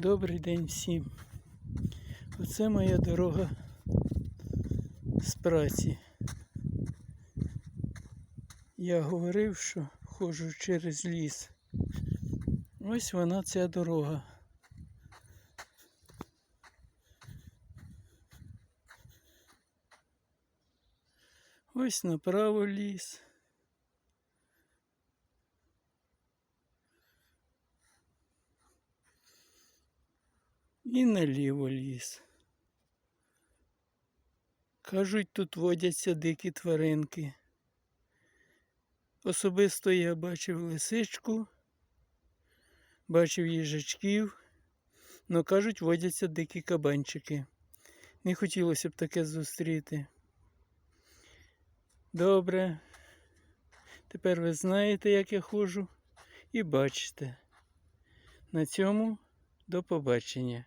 Добрий день всім. Оце моя дорога з праці. Я говорив, що ходжу через ліс. Ось вона ця дорога. Ось направо ліс. І наліво ліс. Кажуть, тут водяться дикі тваринки. Особисто я бачив лисичку, бачив їжачків, але кажуть, водяться дикі кабанчики. Не хотілося б таке зустріти. Добре. Тепер ви знаєте, як я ходжу, і бачите. На цьому до побачення.